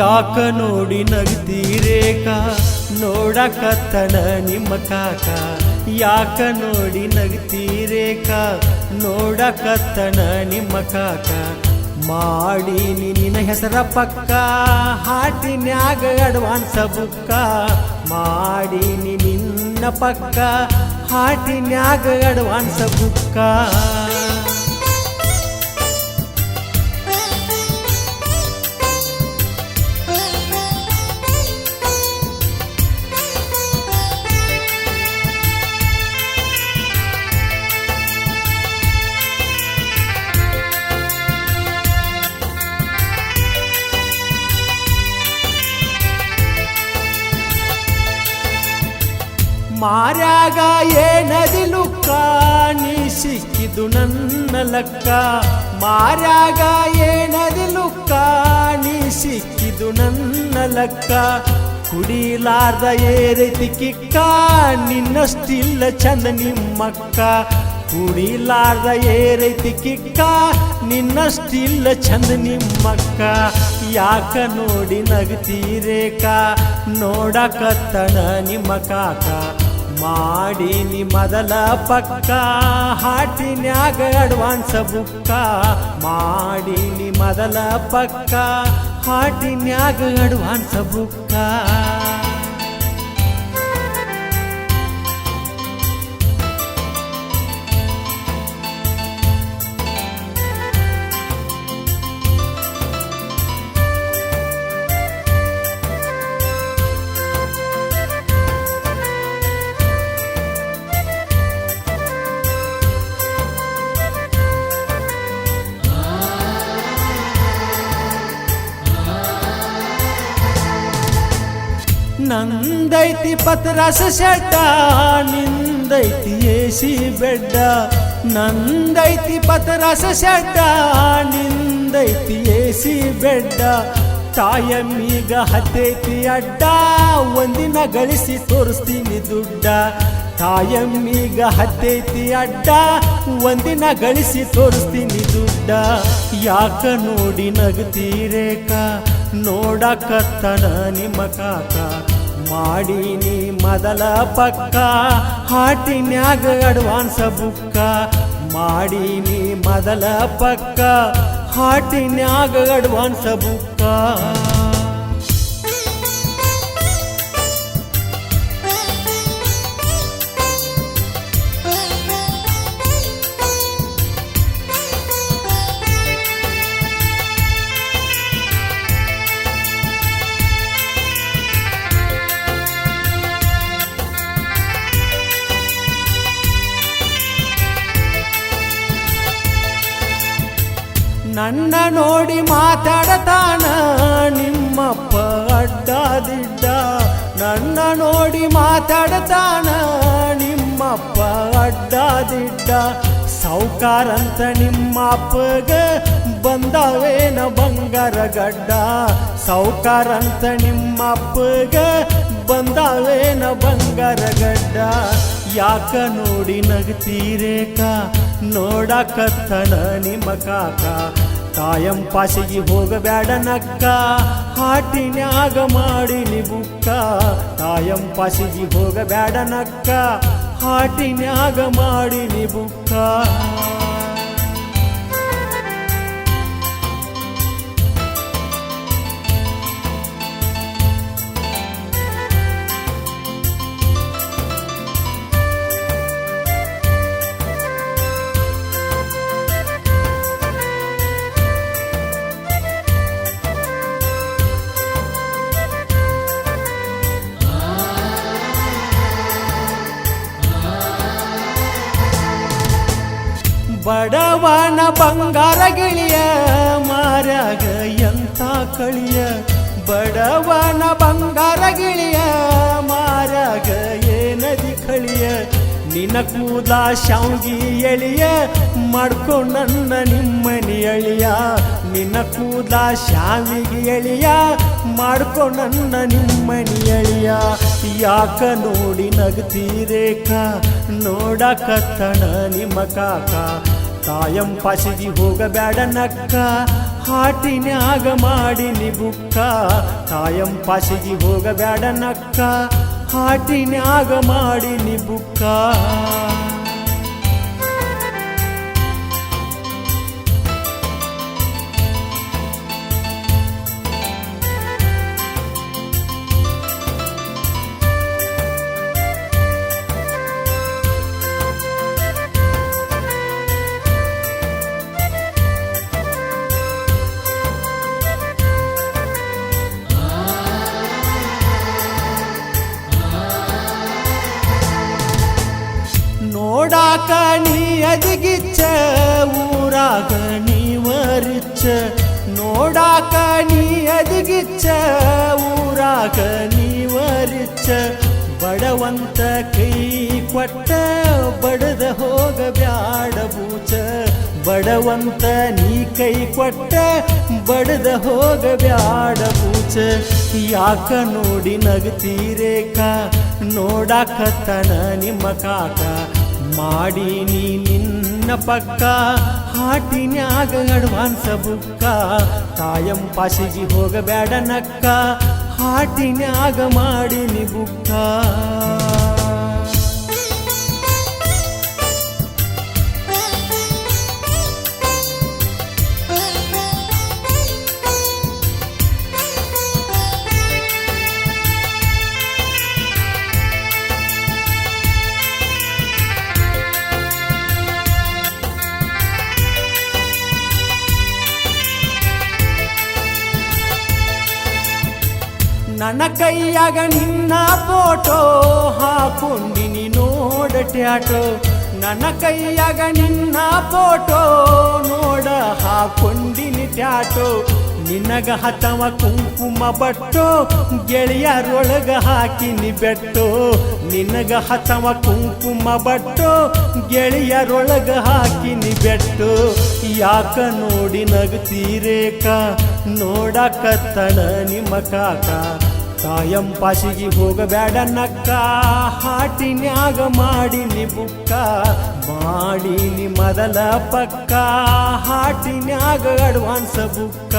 ಯಾಕ ನೋಡಿ ನಗ್ತೀರೇಕ? ನೋಡಕತ್ತಣ ನಿಮ್ಮ ಕಾಕ. ಯಾಕ ನೋಡಿ ನಗ್ತೀರೇಕ? ನೋಡಕತ್ತಣ ನಿಮ್ಮ ಕಾಕ. ಮಾಡಿ ನಿನ್ನ ಹೆಸರ ಪಕ್ಕ. ಹಾಟಿನ್ಯಾಗ ಅಡ್ವಾನ್ಸ ಬುಕ್ಕ. ಮಾಡಿ ನಿನ್ನ ಪಕ್ಕ. ಹಾಟಿನ್ಯಾಗ ಅಡ್ವಾನ್ಸ ಬುಕ್ಕ. ಮಾರ್ಯಾಗ ಏನದಿಲು ನೀ ಸಿಕ್ಕಿದು ನನ್ನ ಲಕ್ಕ? ಮಾರ್ಯಾಗ ಏನದಿಲು ನೀ ಸಿಕ್ಕಿದು ನನ್ನ ಲಕ್ಕ? ಕುಡಿಲಾರ್ದ ಏರೈತಿ ಕಿಕ್ಕ, ನಿನ್ನಷ್ಟಿಲ್ಲ ಚಂದ ನಿಮ್ಮಕ್ಕ. ಕುಡಿಲಾರ್ದ ಏರೈತಿ ಕಿಕ್ಕ, ನಿನ್ನಷ್ಟಿಲ್ಲ ಚಂದ ನಿಮ್ಮಕ್ಕ. ಯಾಕ ನೋಡಿ ನಗ್ತೀರೇಕ? ನೋಡಕತ್ತನ ನಿಮ್ಮ ಕಾಕ. ಮಾಡೀನಿ ಮೊದಲ ಪಕ್ಕ ಹಾಟಿನ್ಯಾಗ ಅಡ್ವಾನ್ಸ್ ಬುಕ್ಕ. ಮಾಡೀನಿ ಮೊದಲ ಪಕ್ಕ ಹಾಟಿನ್ಯಾಗ ಅಡ್ವಾನ್ಸ್ ಬುಕ್ಕ. ನಂದೈತಿ ಪತ್ರಸ ಶೆಡ್ಡ ನಿಂದೈತಿ ಎಸಿ ಬೆಡ್ಡ. ನಂದೈತಿ ಪತ್ರಸ ಶೆಡ್ಡ ನಿಂದೈತಿ ಎಸಿ ಬೆಡ್ಡ. ತಾಯಮ್ಮೀಗ ಹತ್ತೈತಿ ಅಡ್ಡ, ಒಂದಿನ ಗಳಿಸಿ ತೋರಿಸ್ತೀನಿ ದುಡ್ಡ. ತಾಯಮ್ಮೀಗ ಹತ್ತೈತಿ ಅಡ್ಡ, ಒಂದಿನ ಗಳಿಸಿ ತೋರಿಸ್ತೀನಿ ದುಡ್ಡ. ಯಾಕ ನೋಡಿ ನಗ್ತೀರೇಕ, ನೋಡಕತ್ತನ ನಿಮ್ಮ ಕಾಕ. ಮಾಡೀನಿ ಮೊದಲ ಪಕ್ಕ ಹಾಟಿನ್ಯಾಗ ಅಡ್ವಾನ್ಸ ಬುಕ್ಕ. ಮಾಡೀನಿ ಮೊದಲ ಪಕ್ಕ ಹಾಟಿನ್ಯಾಗ ಅಡ್ವಾನ್ಸ ಬುಕ್ಕ. ನನ್ನ ನೋಡಿ ಮಾತಾಡತಾನ ನಿಮ್ಮಪ್ಪ ಅಡ್ಡಾದಿಡ್ಡ ನನ್ನ ನೋಡಿ ಮಾತಾಡತಾನ ನಿಮ್ಮಪ್ಪ ಅಡ್ಡಾದಿಡ್ಡ ಸೌಕಾರಂತ ನಿಮ್ಮ ಅಪ್ಪಗ ಬಂದವೇನ ಬಂಗಾರ ಗಡ್ಡ. ಸಾವುಕಾರಂತ ನಿಮ್ಮ ಅಪ್ಪಗ ಬಂದವೇನ ಬಂಗಾರ ಗಡ್ಡ. ಯಾಕ ನೋಡಿ ನಗ್ತೀರೇಕ? ನೋಡಕತ್ತನ ನಿಮ್ಮ ಕಾಕ. ತಾಯಂ ಪಾಸಿಗೆ ಹೋಗಬೇಡ ನಕ್ಕ. ಹಾಟಿನ್ಯಾಗ ಮಾಡಿ ಬುಕ್ಕ. ತಾಯಂ ಪಾಸಿಗೆ ಹೋಗಬೇಡ ನಕ್ಕ. ಹಾಟಿನ್ಯಾಗ ಮಾಡಿ ಬುಕ್ಕ. ಬಡವನ ಬಂಗಾರ ಗಿಳಿಯ ಮಾರಾಗ ಎಂತ ಕಳಿಯ? ಬಡವನ ಬಂಗಾರ ಗಿಳಿಯ ಮಾರಾಗ ಏನದಿ ಕಳಿಯ? ನಿನ ಕೂದ ಶಾವ್ಗಿ ಎಳಿಯ, ಮಾಡ್ಕೊ ನನ್ನ ನಿಮ್ಮನಿ ಎಳಿಯ ನಿನ ಕೂದ ಶಾವಿಗೆ ಎಳಿಯ ಮಾಡ್ಕೊ ನನ್ನ ನಿಮ್ಮನಿ ಎಳಿಯ ಯಾಕ ನೋಡಿ ನಗ್ತೀರೇಕ? ನೋಡಕತ್ತಣ ನಿಮ್ಮ ಕಾಕ. ತಾಯಂ ಪಸಿಗಿ ಹೋಗಬೇಡ ನಕ್ಕ. ಹಾಟಿನ್ಯಾಗ ಮಾಡಿನಿ ಬುಕ್ಕ ತಾಯಂ ಪಸಿಗಿ ಹೋಗಬೇಡ ನಕ್ಕ. ಹಾಟಿನ್ಯಾಗ ಮಾಡಿನಿ ಬುಕ್ಕ ನೀವರಿಚ್ಚ, ನೋಡಾಕ ನೀ ಅದಿಗಿಚ್ಚ ಊರಾಗ ನೀವರಿಚ್ಚ, ಬಡವಂತ ಕೈ ಕೊಟ್ಟ, ಬಡದ ಹೋಗ ಬ್ಯಾಡ ಬೂಚ. ಬಡವಂತ ನೀ ಕೈ ಕೊಟ್ಟ, ಬಡದ ಹೋಗ ಬ್ಯಾಡ ಬೂಚ. ಯಾಕ ನೋಡಿ ನಗತೀರೇಕ ತನ ನಿಮ್ಮ ಕಾಕ. ನೀ ನಿನ್ನ ಪಕ್ಕ ಹಾಟಿನ್ಯಾಗ ಅಡ್ವಾನ್ಸ ಬುಕ್ಕ ತಾಯಂ ಪಾಸಿಗೆ ಹೋಗಬೇಡ ನಕ್ಕ. ಹಾಟಿನ್ಯಾಗ ಮಾಡಿನಿ ಬುಕ್ಕ. ನನ್ನ ಕೈಯಾಗ ನಿನ್ನ ಫೋಟೋ ಹಾಕೊಂಡಿನಿ ನೋಡ ಟ್ಯಾಟೋ ನನ್ನ ಕೈಯಾಗ ನಿನ್ನ ಫೋಟೋ ನೋಡ ಹಾಕೊಂಡಿನಿ ಟ್ಯಾಟೋ ನಿನಗ ಹತವ ಕುಂಕುಮ ಬಟ್ಟೋ, ಗೆಳೆಯರೊಳಗ ಹಾಕಿನಿ ಬೆಟ್ಟೋ. ನಿನಗ ಹತವ ಕುಂಕುಮ ಬಟ್ಟೋ, ಗೆಳೆಯರೊಳಗ ಹಾಕಿನಿ ಬೆಟ್ಟು. ಯಾಕ ನೋಡಿ ನಗತೀರೇಕ ನೋಡಕತ್ತಣ ನಿಮ್ಮ ಕಾಕ. ತಾಯಂ ಪಾಶಿಗೆ ಹೋಗಬೇಡ ನಕ್ಕ ಹಾಟಿನ್ಯಾಗ ಮಾಡಿನಿ ಬುಕ್ಕ ಮಾಡಿನಿ ಮೊದಲ ಪಕ್ಕ. ಹಾಟಿನ್ಯಾಗ ಅಡ್ವಾನ್ಸ್ ಬುಕ್ಕ.